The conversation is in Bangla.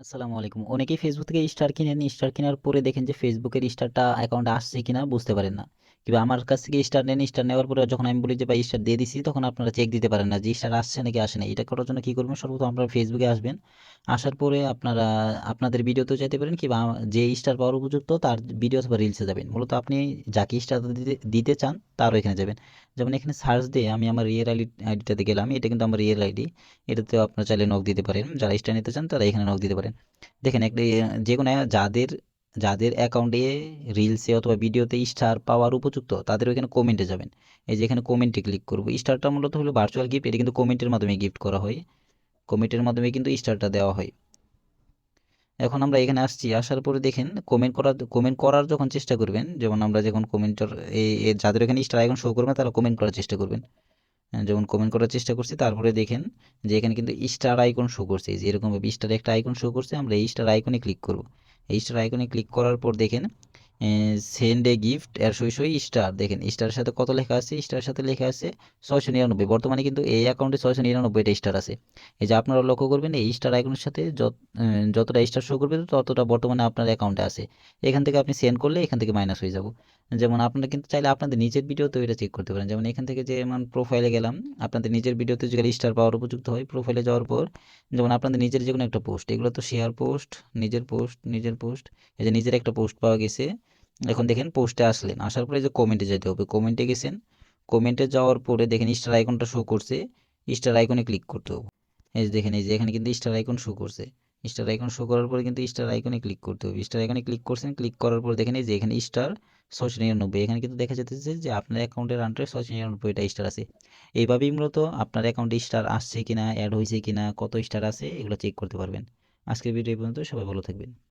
আসসালামু আলাইকুম। অনেকেই ফেসবুক থেকে স্টার কিনেন। স্টার কেনার পরে দেখেন যে ফেসবুকের স্টারটা অ্যাকাউন্টে আসছে কিনা বুঝতে পারেন না। কিংবা আমার কাছ থেকে স্টার নেন, স্টার নেওয়ার পরে যখন আমি বলি যে ভাই স্টার দিয়ে দিছি তখন আপনারা চেক দিতে পারেন না যে স্টার আসছে নাকি আসে না এটা করার জন্য কী করবেন সর্বপ্রথম আপনারা ফেসবুকে আসবেন। আসার পরে আপনারা আপনাদের ভিডিওতেও যাইতে পারেন কিংবা যে স্টার পাওয়ার উপযুক্ত তার ভিডিও অথবা রিলসে যাবেন। মূলত আপনি যাকে স্টার দিতে দিতে চান তারও এখানে যাবেন। যেমন এখানে সার্চ দিয়ে আমি আমার রিয়েল আইডি আইডিটাতে গেলাম। এটা কিন্তু আমার রিয়েল আইডি। এটাতেও আপনারা চাইলে নক দিতে পারেন। যারা স্টার নিতে চান তারা এখানে নক দিতে পারেন। দেখেন একটা যেকোনো যাদের যাদের অ্যাকাউন্টে রিলসে অথবা ভিডিওতে স্টার পাওয়ার উপযুক্ত, তাদের ওইখানে কমেন্টে যাবেন। এই যে এখানে কমেন্টে ক্লিক করব স্টারটা মূলত হলো ভার্চুয়াল গিফট। এটা কিন্তু কমেন্টের মাধ্যমে গিফট করা হয়। কমেন্টের মাধ্যমে কিন্তু স্টারটা দেওয়া হয়। এখন আমরা এখানে আসছি। আসার পরে দেখেন কমেন্ট করার কমেন্ট করার যখন চেষ্টা করবেন, যেমন আমরা যখন কমেন্টর এই যাদের এখানে স্টার আইকন শো করবে তারা কমেন্ট করার চেষ্টা করবেন। যেমন কমেন্ট করার চেষ্টা করছি তারপরে দেখেন যে এখানে কিন্তু স্টার আইকন শো করছে। যে এরকমভাবে স্টার একটা আইকন শো করছে আমরা এই স্টার আইকনে ক্লিক করব। এই স্টার আইকনে ক্লিক করার পর দেখেন সেন্ড এ গিফট এর সই সই স্টার দেখেন স্টারের সাথে কত লেখা আছে? স্টারের সাথে লেখা আছে ছয়শো নিরানব্বই। বর্তমানে কিন্তু এই অ্যাকাউন্টে ছয়শো নিরানব্বইটা স্টার আছে। এই যে আপনারা লক্ষ্য করবেন, এই স্টার আইকনের সাথে যতটা স্টার শো করবে, ততটা বর্তমানে আপনার অ্যাকাউন্টে আছে। এখান থেকে আপনি সেন্ড করলে এখান থেকে মাইনাস হয়ে যাব। যেমন আপনারা কিন্তু চাইলে আপনাদের নিজের ভিডিওতেও এটা চেক করতে পারেন। যেমন এখান থেকে যেমন প্রোফাইলে গেলাম, আপনাদের নিজের ভিডিওতে যদি স্টার পাওয়ার উপযুক্ত হয় প্রোফাইলে যাওয়ার পর, যেমন আপনাদের নিজের যে কোনো একটা পোস্ট এগুলো তো শেয়ার পোস্ট নিজের পোস্ট নিজের পোস্ট এই যে নিজের একটা পোস্ট পাওয়া গেছে। এখন দেখেন পোস্টে আসলেন। আসার পরে যে কমেন্টে যেতে হবে। কমেন্টে গেছেন। কমেন্টে যাওয়ার পরে দেখেন স্টার আইকনটা শো করছে। স্টার আইকনে ক্লিক করতে হবে। এই যে দেখেন, এই যে এখানে কিন্তু স্টার আইকন শো করছে। স্টার আইকন শো করার পরে কিন্তু স্টার আইকনে ক্লিক করতে হবে। স্টার আইকনে ক্লিক করছেন ক্লিক করার পর দেখেন এই যে এখানে স্টার ছয়শো নিরানব্বই। এখানে কিন্তু দেখা যেতেছে যে আপনার অ্যাকাউন্টের আন্ডারে ছয়শো নিরানব্বইটা স্টার আছে। এইভাবেই মূলত আপনার অ্যাকাউন্টে স্টার আসছে কিনা অ্যাড হয়েছে কিনা, কত স্টার আছে, এগুলো চেক করতে পারবেন। আজকের ভিডিও পর্যন্ত। সবাই ভালো থাকবেন।